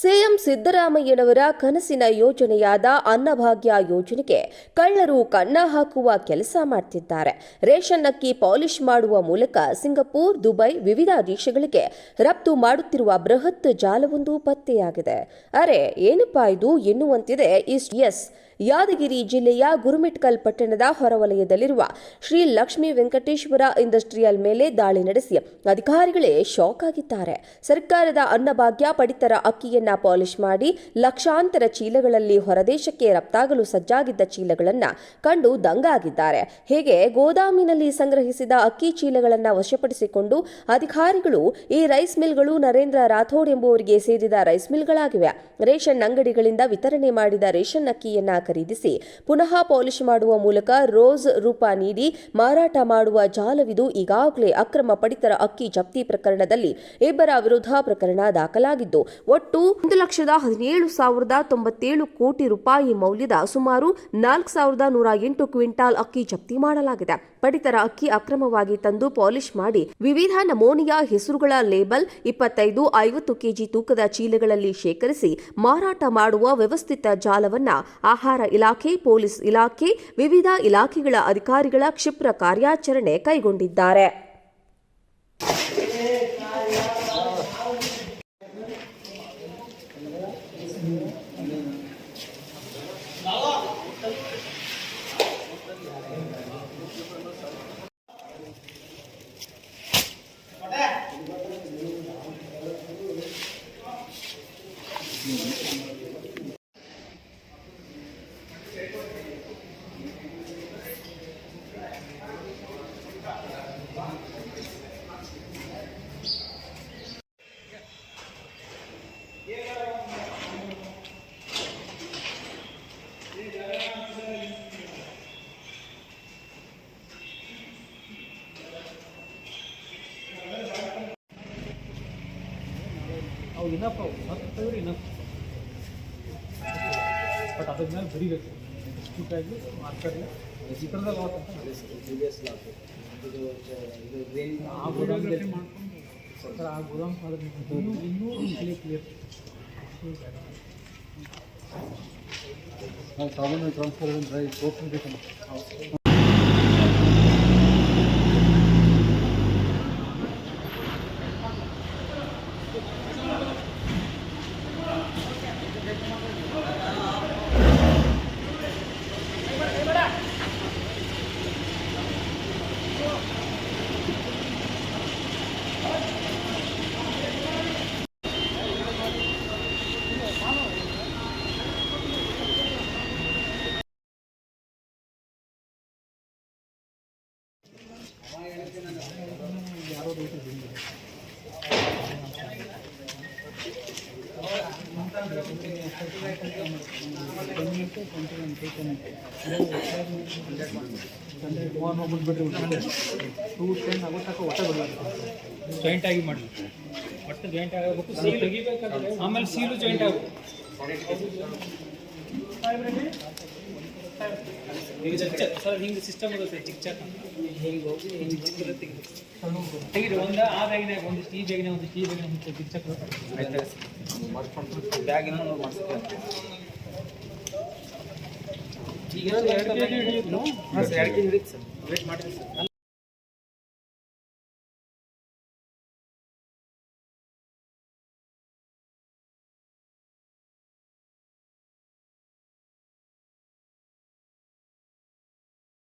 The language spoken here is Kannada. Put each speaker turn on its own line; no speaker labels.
ಸಿಎಂ ಸಿದ್ದರಾಮಯ್ಯನವರ ಕನಸಿನ ಯೋಜನೆಯಾದ ಅನ್ನಭಾಗ್ಯ ಯೋಜನೆಗೆ ಕಳ್ಳರು ಕನ್ನ ಹಾಕುವ ಕೆಲಸ ಮಾಡ್ತಿದ್ದಾರೆ. ರೇಷನ್ ಅಕ್ಕಿ ಪಾಲಿಶ್ ಮಾಡುವ ಮೂಲಕ ಸಿಂಗಪೂರ್, ದುಬೈ ವಿವಿಧ ದೇಶಗಳಿಗೆ ರಫ್ತು ಮಾಡುತ್ತಿರುವ ಬೃಹತ್ ಜಾಲವೊಂದು ಪತ್ತೆಯಾಗಿದೆ. ಅರೆ, ಏನಪ್ಪಾ ಇದು ಎನ್ನುವಂತಿದೆ ಇಸ್ ಎಸ್ ಯಾದಗಿರಿ ಜಿಲ್ಲೆಯ ಗುರುಮಿಟ್ಕಲ್ ಪಟ್ಟಣದ ಹೊರವಲಯದಲ್ಲಿರುವ ಶ್ರೀ ಲಕ್ಷ್ಮೀ ವೆಂಕಟೇಶ್ವರ ಇಂಡಸ್ಟ್ರಿಯಲ್ ಮೇಲೆ ದಾಳಿ ನಡೆಸಿ ಅಧಿಕಾರಿಗಳೇ ಶಾಕ್ ಆಗಿದ್ದಾರೆ. ಸರ್ಕಾರದ ಅನ್ನಭಾಗ್ಯ, ಪಡಿತರ ಅಕ್ಕಿಯನ್ನ ಪಾಲಿಶ್ ಮಾಡಿ ಲಕ್ಷಾಂತರ ಚೀಲಗಳಲ್ಲಿ ಹೊರದೇಶಕ್ಕೆ ರಫ್ತಾಗಲು ಸಜ್ಜಾಗಿದ್ದ ಚೀಲಗಳನ್ನ ಕಂಡು ದಂಗಾಗಿದ್ದಾರೆ. ಹೇಗೆ ಗೋದಾಮಿನಲ್ಲಿ ಸಂಗ್ರಹಿಸಿದ ಅಕ್ಕಿ ಚೀಲಗಳನ್ನು ವಶಪಡಿಸಿಕೊಂಡು ಅಧಿಕಾರಿಗಳು ಈ ರೈಸ್ ಮಿಲ್ಗಳು ನರೇಂದ್ರ ರಾಥೋಡ್ ಎಂಬುವರಿಗೆ ಸೇರಿದ ರೈಸ್ ಮಿಲ್ಗಳಾಗಿವೆ. ರೇಷನ್ ಅಂಗಡಿಗಳಿಂದ ವಿತರಣೆ ಮಾಡಿದ ರೇಷನ್ ಅಕ್ಕಿಯನ್ನ ಖರೀದಿಸಿ ಪುನಃ ಪಾಲಿಶ್ ಮಾಡುವ ಮೂಲಕ ರೋಸ್ ರೂಪ ನೀಡಿ ಮಾರಾಟ ಮಾಡುವ ಜಾಲವಿದು ಈಗಾಗಲೇ ಅಕ್ರಮ ಪಡಿತರ ಅಕ್ಕಿ ಜಪ್ತಿ ಪ್ರಕರಣದಲ್ಲಿ ಇಬ್ಬರ ವಿರುದ್ಧ ಪ್ರಕರಣ ದಾಖಲಾಗಿದ್ದು, ಒಟ್ಟು ಒಂದು ಲಕ್ಷದ ಹದಿನೇಳು ಸಾವಿರದ ತೊಂಬತ್ತೇಳು ಕೋಟಿ ರೂಪಾಯಿ ಮೌಲ್ಯದ ಸುಮಾರು ನಾಲ್ಕು ಸಾವಿರದ ನೂರ ಎಂಟು ಕ್ವಿಂಟಾಲ್ ಅಕ್ಕಿ ಜಪ್ತಿ ಮಾಡಲಾಗಿದೆ. ಪಡಿತರ ಅಕ್ಕಿ ಅಕ್ರಮವಾಗಿ ತಂದು ಪಾಲಿಶ್ ಮಾಡಿ ವಿವಿಧ ನಮೂನೆಯ ಹೆಸರುಗಳ ಲೇಬಲ್ ಇಪ್ಪತ್ತೈದು, ಐವತ್ತು ಕೆಜಿ ತೂಕದ ಚೀಲಗಳಲ್ಲಿ ಶೇಖರಿಸಿ ಮಾರಾಟ ಮಾಡುವ ವ್ಯವಸ್ಥಿತ ಜಾಲವನ್ನ ಆಹಾರ ಇಲಾಖೆ ಪೊಲೀಸ್ ಇಲಾಖೆ ವಿವಿಧ ಇಲಾಖೆಗಳ ಅಧಿಕಾರಿಗಳ ಕ್ಷಿಪ್ರ ಕಾರ್ಯಾಚರಣೆ ಕೈಗೊಂಡಿದ್ದಾರೆ.
ಅವು ಇನಫ್ ಅವು ಹತ್ತು ತೆಗೆದ್ರೆ ಇನಫ್ ಬಟ್ ಅದ್ರ ಮೇಲೆ ಬರಿಬೇಕು ಇನ್ಸ್ಟಿಟ್ಯೂಟ್ ಆಗಲಿ ಮಾರ್ಕೆಟ್ಲಿ ಈ ಥರದಲ್ಲಿ ಅವತ್ತು ಆ ಗೋದಾಮ್ ಸರ್ ಆ ಗೋದಾಮ್ ಅದ್ರ ಇನ್ನೂ ಇನ್ನೂ ಕ್ಲಿಯರ್ ಕ್ಲಿಯರ್
ನಾವು ಸಾಮಾನ್ಯ ಟ್ರಾನ್ಸ್ಫರ್ ಅಂದರೆ ತೋರಿಸ್ಬೇಕು
ಜಾಯಿಂಟ್ ಆಗಿ ಮಾಡಿ ಒಟ್ಟು ಜಾಯಿಂಟ್ ಆಗಬೇಕು ಸೀಲ್ ಆಮೇಲೆ ಸೀಲು ಜಾಯಿಂಟ್ ಆಗಬೇಕು. ಈಗ ಸರ್ ಹಿಂಗೆ ಸಿಸ್ಟಮ್ ಇರುತ್ತೆ ಚಿಕ್ಕ ಚಿಕ್ಕ ಹಿಂಗೆ ಹೋಗಿ ಹಿಂಗೆ ಒಂದು
ಮಾಡಿಸ್ತೀವಿ
ಈಗ ಹಿಡಿಯುತ್ತೆ
ಸರ್ ವೇಟ್ ಮಾಡಿರಿ ಸರ್